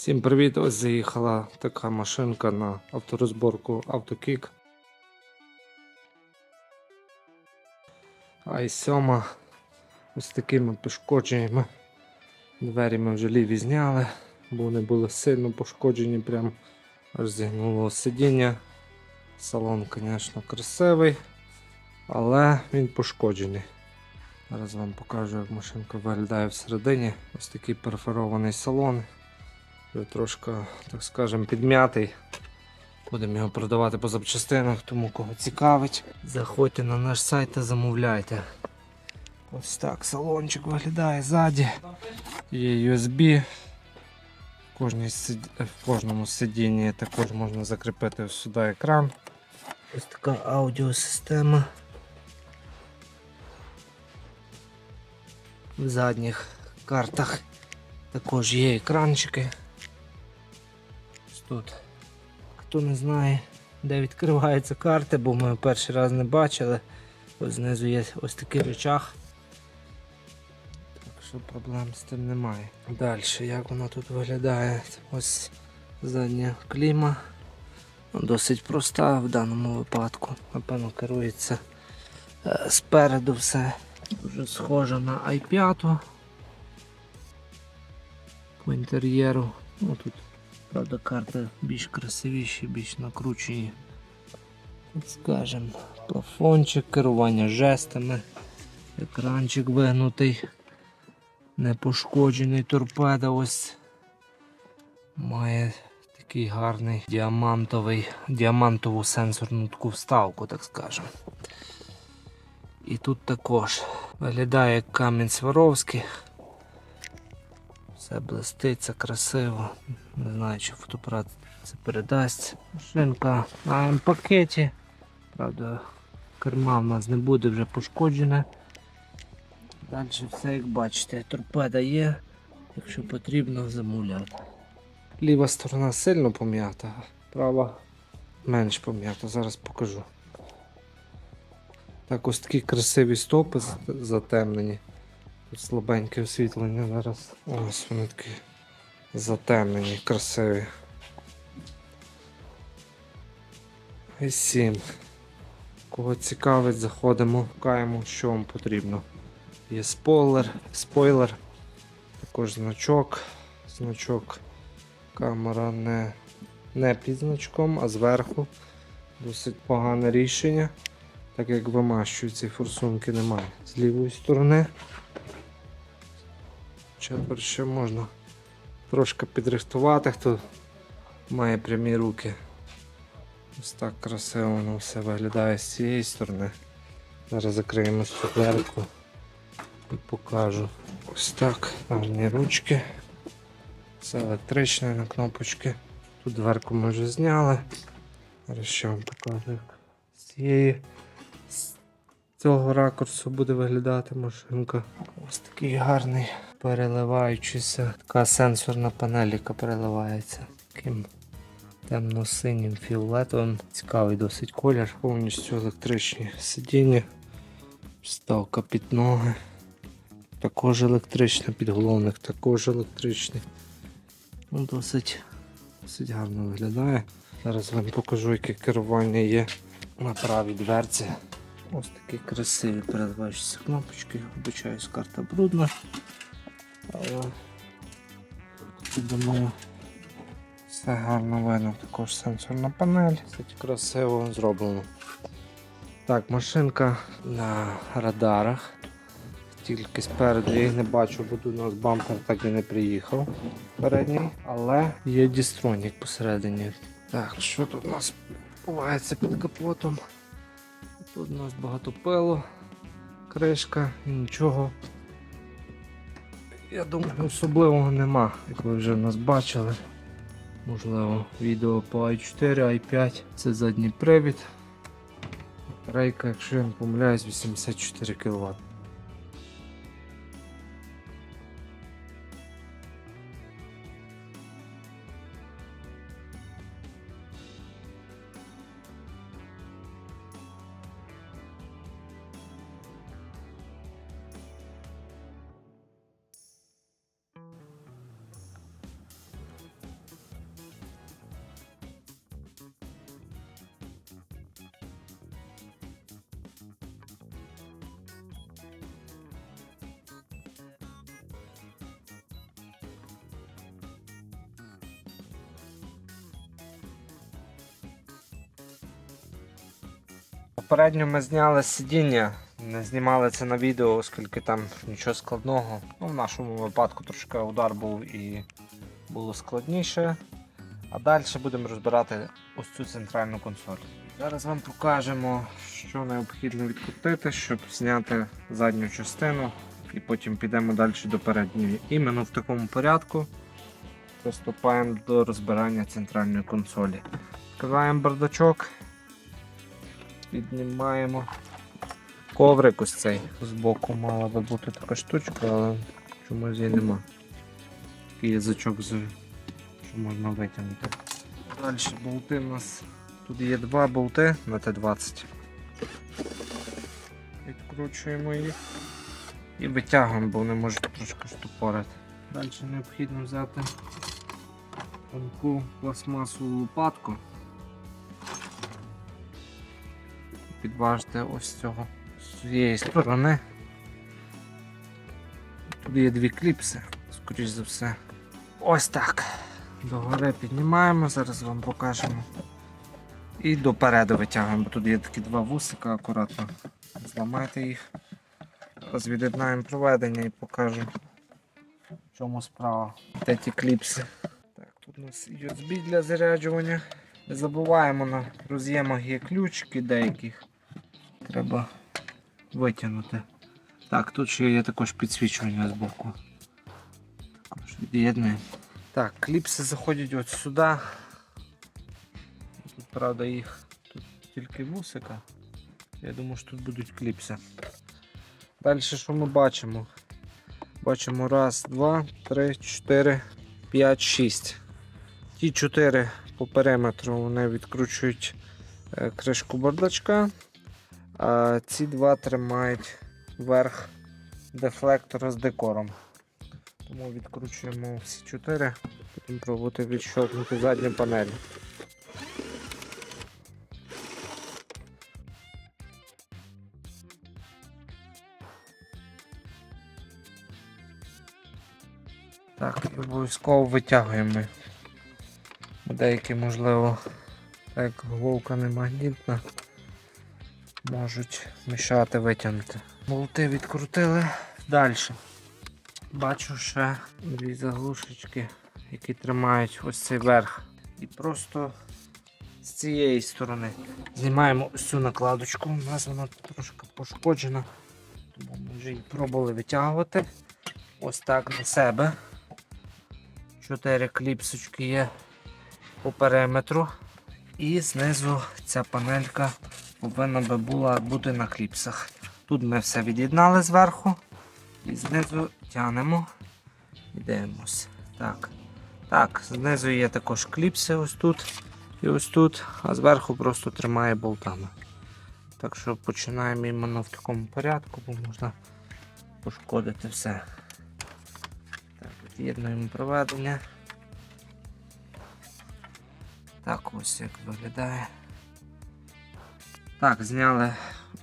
Всім привіт! Ось заїхала така машинка на авторозборку Автокік. i7 ось такими пошкодженнями. Двері ми вже ліві зняли, бо вони були сильно пошкоджені, прям аж зігнуло сидіння. Салон, звісно, красивий, але він пошкоджений. Зараз вам покажу, як машинка виглядає всередині. Ось такий перфорований салон. Трошки, так скажемо, підм'ятий. Будемо його продавати по запчастинах, тому кого цікавить. Заходьте на наш сайт та замовляйте. Ось так салончик виглядає ззаді. Є USB. В кожному сидінні також можна закріпити сюди екран. Ось така аудіосистема. В задніх картах також є екранчики. Тут. Хто не знає, де відкриваються карти, бо ми перший раз не бачили. Ось знизу є ось такий речах. Так що проблем з тим немає. Далі, як воно тут виглядає? Ось задня кліма. Ну, Досить проста в даному випадку. Напевно, керується е, спереду все. Дуже схоже на i5 по інтер'єру. Ну, тут, правда, карти більш красивіші, більш накручені. Скажем, плафончик, керування жестами, екранчик вигнутий, не пошкоджений торпеда ось має такий гарний діамантовий, діамантову сенсорну таку вставку, так скажемо. І тут також виглядає як камінь Сваровський. Все блиститься красиво. Не знаю, чи фотоапарат це передасть. Машинка на М-пакеті. Правда, керма в нас не буде вже пошкоджена. Далі все як бачите, торпеда є, якщо потрібно замовляти. Ліва сторона сильно пом'ята, права менш пом'ята. Зараз покажу. Так, ось такі красиві стопи затемнені. Тут слабеньке освітлення зараз. Ось вони такі затемнені, красиві. І 7. Кого цікавить, заходимо, шукаємо, що вам потрібно. Є спойлер, спойлер, також значок. Значок. Камера не, не під значком, а зверху. Досить погане рішення, так як вимащують ці форсунки немає. З лівої сторони. Чепер ще можна трошки підрихтувати, хто має прямі руки. Ось так красиво воно все виглядає з цієї сторони. Зараз закриємо цю дверку і покажу. Ось так, гарні ручки. Все електричне на кнопочки. Тут дверку ми вже зняли. Зараз ще вам покажу, з цієї цього ракурсу буде виглядати машинка. Ось такий гарний переливаючийся. Така сенсорна панель, яка переливається. Таким темно-синім фіолетовим. Цікавий досить колір. Повністю електричні сидіння. Вставка під ноги. Також електрична, підголовник також електричний. Ну, досить, досить гарно виглядає. Зараз вам покажу, яке керування є на правій дверці. Ось такі красиві переливаючіся кнопочки. Вибачаюсь, карта брудна. Але думаю, все гарно видно. Також сенсорна панель. Кстати, красиво зроблено. Так, машинка на радарах. Тільки спереду я їх не бачу, бо тут у нас бампер так і не приїхав передній, але є дістронік посередині. Так, що тут у нас відбувається під капотом? Тут у нас багато пелу, кришка і нічого. Я думаю, особливого нема, як ви вже нас бачили. Можливо, відео по i4, i5. Це задній привід. Рейка, якщо я не помиляюсь, 84 кВт. Попередньо ми зняли сидіння, не знімали це на відео, оскільки там нічого складного. Ну, в нашому випадку трошки удар був і було складніше. А далі будемо розбирати ось цю центральну консоль. Зараз вам покажемо, що необхідно відкрутити, щоб зняти задню частину, і потім підемо далі до передньої. Іменно в такому порядку приступаємо до розбирання центральної консолі. Відкриваємо бардачок, піднімаємо коврик ось цей. Збоку мала би бути така штучка, але чомусь її нема. Такий язичок, з- що можна витягнути. Далі болти у нас. Тут є два болти на Т-20. Відкручуємо їх і витягуємо, бо вони можуть трошки штупорити. Далі необхідно взяти тонку пластмасову лопатку. Підважити ось цього з цієї сторони. Тут є дві кліпси, скоріш за все. Ось так. Догори піднімаємо, зараз вам покажемо. І допереду витягуємо, бо тут є такі два вусика, акуратно. Зламайте їх. Зараз від'єднаємо проведення і покажу, в чому справа. Де кліпси. Так, тут у нас USB для заряджування. Не забуваємо на роз'ємах є ключики деяких. Треба витягнути. Так, тут ще є також підсвічування з боку. Також від'єднуємо. Так, кліпси заходять от сюди. Тут, правда, їх тут тільки вусика. Я думаю, що тут будуть кліпси. Далі що ми бачимо? Бачимо раз, два, три, чотири, п'ять, шість. Ті чотири по периметру вони відкручують е, кришку бардачка, ці два тримають верх дефлектора з декором. Тому відкручуємо всі чотири, потім пробувати відщолкнути задню панель. Так, і обов'язково витягуємо. Деякі, можливо, так головка не магнітна, можуть мішати витягнути. Болти відкрутили далі. Бачу ще дві заглушечки, які тримають ось цей верх. І просто з цієї сторони знімаємо ось цю накладочку. У нас вона трошки пошкоджена, тому ми вже її пробували витягувати. Ось так на себе. Чотири кліпсочки є по периметру. І знизу ця панелька повинна би була бути на кліпсах. Тут ми все від'єднали зверху. І знизу тянемо і дивимося. Так. Так, знизу є також кліпси ось тут і ось тут, а зверху просто тримає болтами. Так що починаємо іменно в такому порядку, бо можна пошкодити все. Так, від'єднуємо проведення. Так ось як виглядає. Так, зняли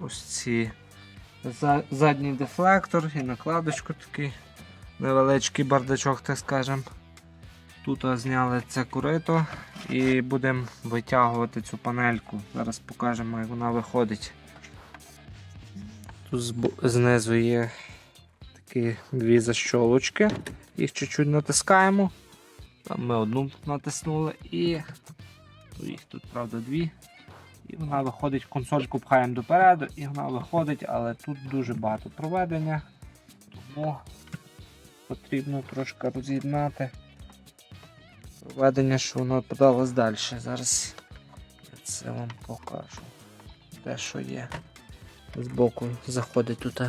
ось ці задній дефлектор і накладочку такий невеличкий бардачок, так скажем. Тут зняли це курито і будемо витягувати цю панельку. Зараз покажемо, як вона виходить. Тут знизу є такі дві защолочки. Їх чуть-чуть натискаємо. Там ми одну натиснули і їх тут, правда, дві. І вона виходить, консольку пхаємо допереду, і вона виходить, але тут дуже багато проведення, тому потрібно трошки роз'єднати проведення, що воно подалось далі. Зараз я це вам покажу. Те, що є. Збоку заходить тут.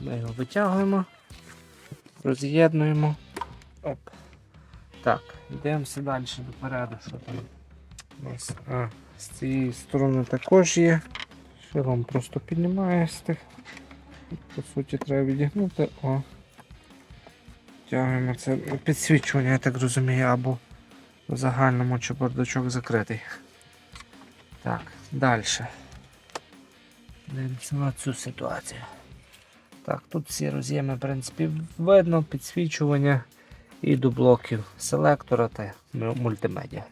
Ми його витягуємо, роз'єднуємо. Так, йдемося далі допереду, що там. У нас. А, з цієї сторони також є. Шилом просто піднімає з тих. По суті, треба відігнути. О. Тягуємо це підсвічування, я так розумію, або в загальному чи бардачок закритий. Так, далі. Дивимося на цю ситуацію. Так, тут всі роз'єми, в принципі, видно, підсвічування і до блоків селектора та мультимедіа.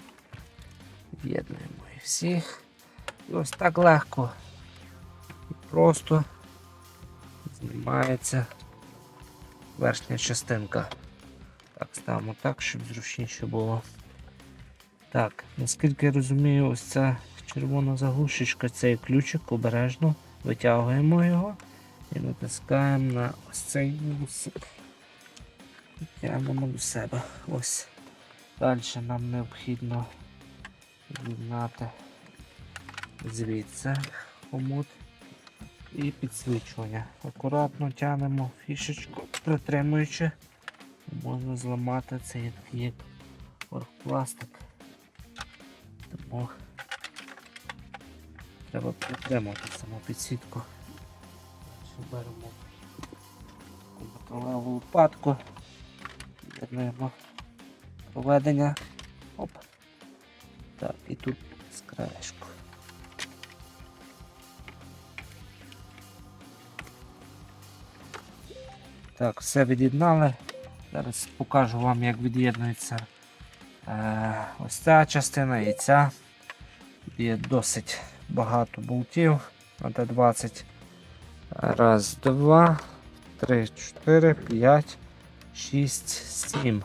З'єднуємо їх всіх. І ось так легко і просто знімається верхня частинка. Так, ставимо так, щоб зручніше було. Так, наскільки я розумію, ось ця червона заглушечка, цей ключик обережно витягуємо його і натискаємо на ось цей вусик. Тягнемо до себе. Ось. Далі нам необхідно з'єднати звідси хомут і підсвічування. Акуратно тягнемо фішечку, притримуючи. Можна зламати цей як оргпластик. Тому треба притримати саму підсвітку. Беремо металеву лопатку, з'єднуємо проведення. Оп. Так, і тут з краєшку. Так, все від'єднали. Зараз покажу вам, як від'єднується е, ось ця частина і ця. Є досить багато болтів на Т20. Раз, два, три, чотири, п'ять, шість, сім.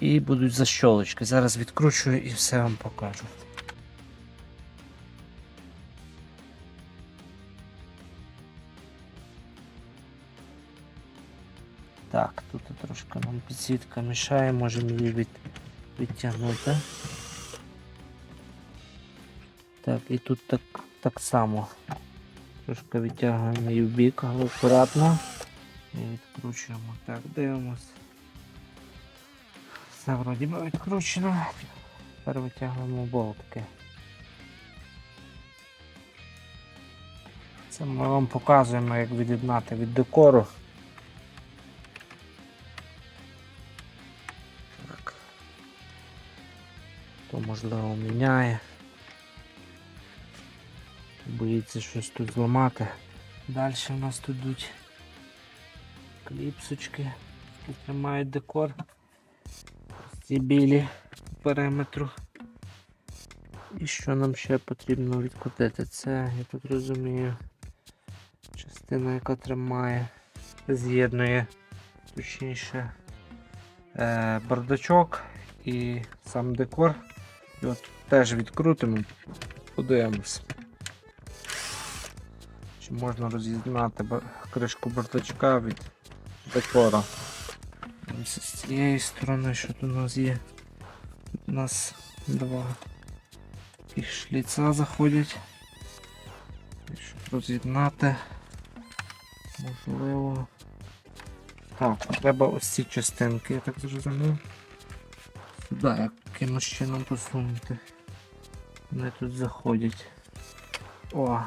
І будуть защолочки. Зараз відкручую і все вам покажу. Так, тут трошки нам підсвітка мішає, можемо її від, відтягнути. Так, і тут так, так само. Трошки відтягуємо її в бік, але акуратно. І відкручуємо. Так, дивимось. Все вроді би відкручено. Тепер витягуємо болтики. Це ми вам показуємо, як від'єднати від декору. Так. То можливо міняє. Боїться щось тут зламати. Далі у нас тут йдуть кліпсочки, які тримають декор. Ці білі периметру. І що нам ще потрібно відкрутити? Це, я тут розумію, частина, яка тримає, з'єднує, точніше, е, бардачок і сам декор. І от теж відкрутимо, подивимось. Чи можна роз'єднати кришку бардачка від декора? З цієї сторони, що тут у нас є. У нас два таких шліца заходять. Щоб роз'єднати, можливо. Так, треба ось ці частинки, я так зрозумів. Сюди якимось чином посунути. Вони тут заходять. О!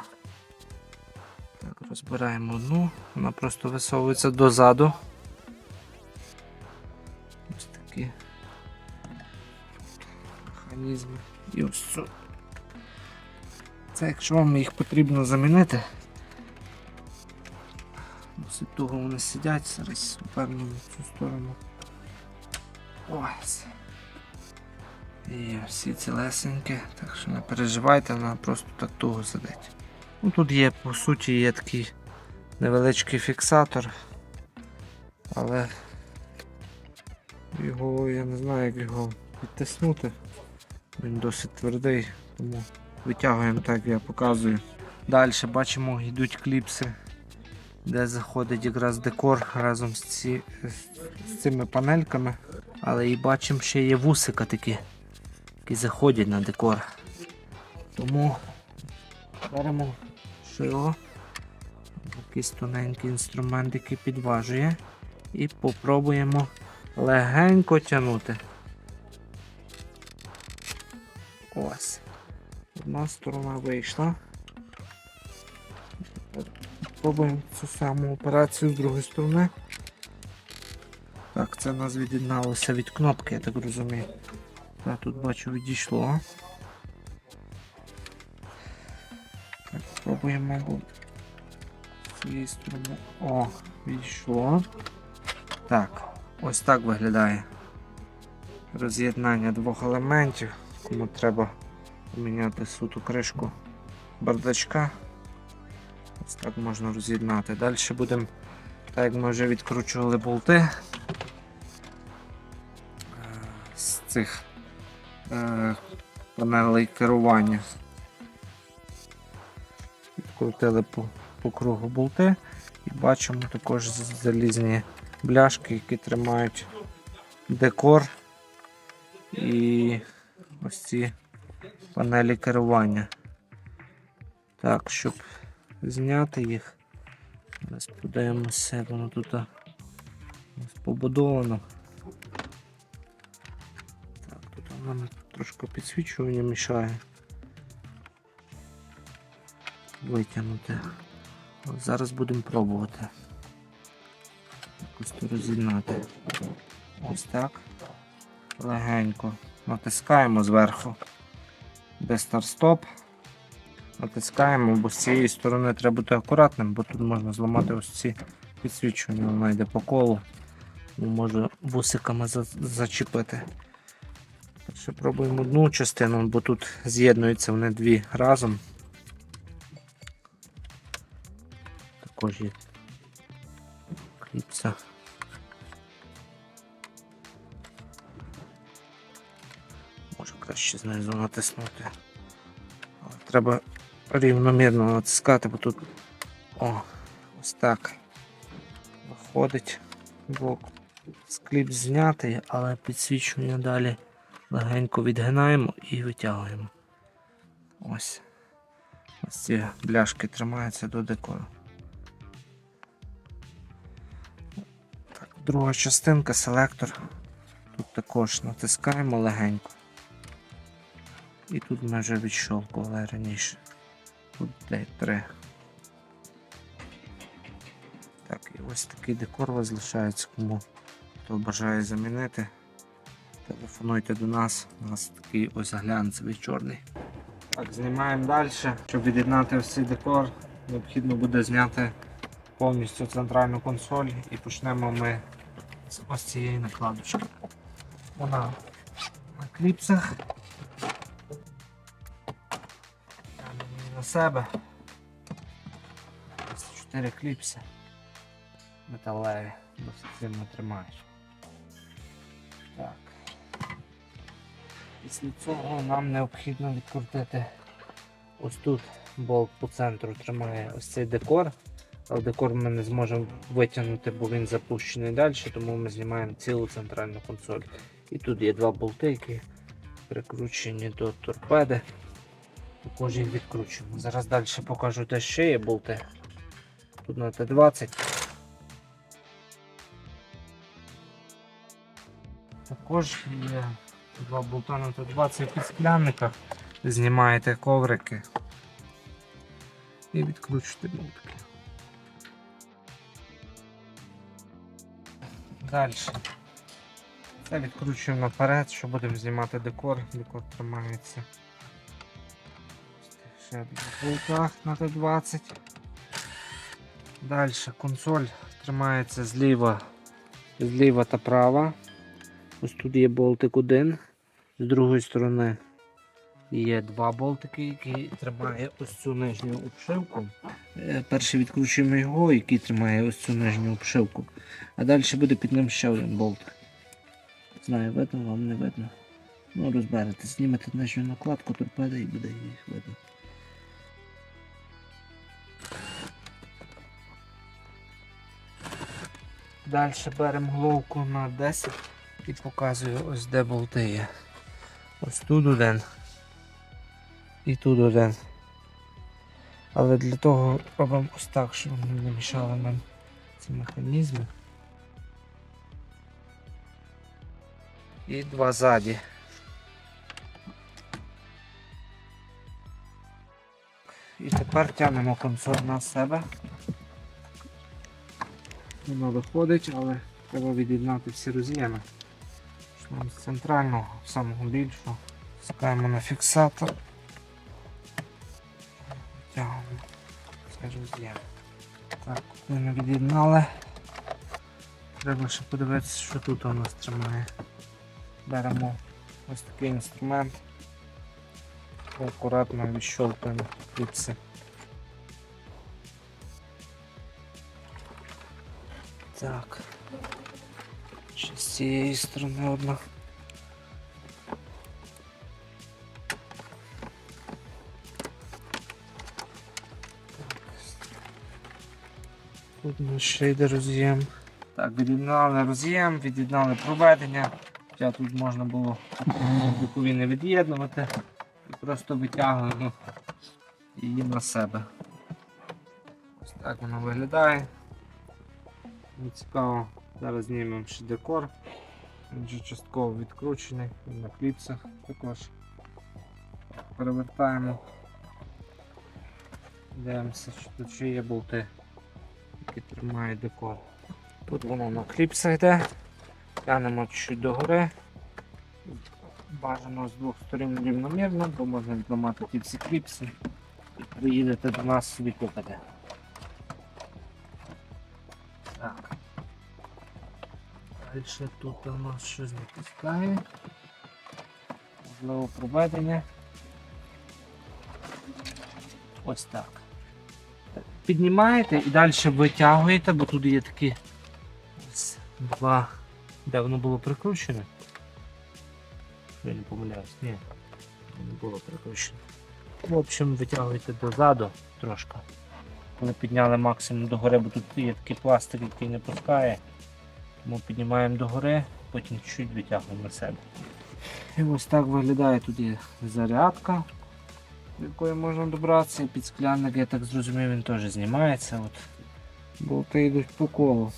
Так, розбираємо одну, вона просто висовується дозаду. Механізми. І ось цю. Це якщо вам їх потрібно замінити. Досить того вони сидять, зараз обернемо в цю сторону. Ось. І всі цілесенькі, так що не переживайте, вона просто так туго сидить. Ну, тут є, по суті, є такий невеличкий фіксатор, але його я не знаю, як його підтиснути. Він досить твердий, тому витягуємо так, як я показую. Далі бачимо, йдуть кліпси, де заходить якраз декор разом з, ці, з цими панельками. Але і бачимо, ще є вусика такі, які заходять на декор. Тому беремо шило, якийсь тоненький інструмент, який підважує, і попробуємо легенько тягнути. Ось. Одна сторона вийшла. Пробуємо цю саму операцію з другої сторони. Так, це нас від'єдналося від кнопки, я так розумію. Так, тут бачу відійшло. Так, пробуємо. З цієї сторони. О, відійшло. Так, ось так виглядає роз'єднання двох елементів. Кому треба поміняти суту кришку бардачка. Ось так можна роз'єднати. Далі будемо, так як ми вже відкручували болти е, з цих е, панелей керування. Відкрутили по, по кругу болти і бачимо також залізні бляшки, які тримають декор і ось ці панелі керування. Так, щоб зняти їх, зараз подивимося, воно тут побудовано. Так, тут воно трошки підсвічування мішає. Витягнути. От зараз будемо пробувати. Якось розігнати. Ось так. Легенько. Натискаємо зверху. Де старт-стоп. Натискаємо, бо з цієї сторони треба бути акуратним, бо тут можна зламати ось ці підсвічування, воно йде по колу. Ну, Може вусиками за- зачепити. Так пробуємо одну частину, бо тут з'єднуються вони дві разом. Також є Може краще знизу натиснути. Треба рівномірно натискати, бо тут о, ось так виходить. Блок з кліп знятий, але підсвічування далі легенько відгинаємо і витягуємо. Ось. Ось ці бляшки тримаються до декору. Так, друга частинка, селектор. Тут також натискаємо легенько. І тут ми вже відщолкували раніше. Тут де три. Так, і ось такий декор залишається, кому хто бажає замінити. Телефонуйте до нас, у нас такий ось глянцевий чорний. Так, знімаємо далі. Щоб від'єднати цей декор, необхідно буде зняти повністю центральну консоль і почнемо ми з ось цієї накладочки. Вона на кліпсах. Себе. Ось чотири кліпси. Металеві, досить сильно тримаєш. Так. Після цього нам необхідно відкрутити ось тут болт по центру тримає ось цей декор. Але декор ми не зможемо витягнути, бо він запущений далі, тому ми знімаємо цілу центральну консоль. І тут є два болти, які прикручені до торпеди. Також їх відкручуємо. Зараз далі покажу, де ще є болти. Тут на Т20. Також є два болта на Т20 під склянниках. Знімаєте коврики і відкручуєте болтики. Далі. Це відкручуємо наперед, що будемо знімати декор. Декор тримається. Ще в на Т20. Далі консоль тримається зліва, зліва та права. Ось тут є болтик один. З другої сторони є два болтики, які тримає ось цю нижню обшивку. Е, Перший відкручуємо його, який тримає ось цю нижню обшивку. А далі буде під ним ще один болтик. Знаю, видно, вам не видно. Ну, розберете, знімете нижню накладку торпеди і буде їх видно. Далі беремо головку на 10 і показую ось де болти є. Ось тут один. І тут один. Але для того робимо ось так, щоб вони не мішали нам ці механізми. І два ззаді. І тепер тягнемо консоль на себе. Воно виходить, але треба від'єднати всі роз'єми. Почнемо з центрального, самого більшого. Скаємо на фіксатор. Тягнемо цей роз'єм. Так, коли ми від'єднали. Треба ще подивитися, що тут у нас тримає. Беремо ось такий інструмент. акуратно відщолкуємо кліпси. Так. Ще з цієї сторони одна. Тут нас ще йде роз'єм. Так, від'єднали роз'єм, від'єднали проведення. Хоча тут можна було бокові не від'єднувати. І просто витягуємо її на себе. Ось так воно виглядає. Не цікаво, зараз знімемо ще декор. Він вже частково відкручений на кліпсах також. Перевертаємо. Дивимося, що тут ще є болти, які тримають декор. Тут воно на кліпсах йде. Тянемо чуть догори. Бажано з двох сторін рівномірно, бо можна відламати ті всі кліпси і приїдете до нас собі купите. Далі тут у нас щось не пускає. Можливо проведення. Ось так. Піднімаєте і далі витягуєте, бо тут є такі два, де воно було прикручене. Я не помиляюсь, ні, не було прикручено. В общем, витягуєте дозаду трошки. Коли підняли максимум догори, бо тут є такий пластик, який не пускає. Тому піднімаємо догори, потім чуть витягуємо на себе. І ось так виглядає тут є зарядка, до якої можна добратися. Під підсклянник, я так зрозумів, він теж знімається. От. Болти йдуть по колу.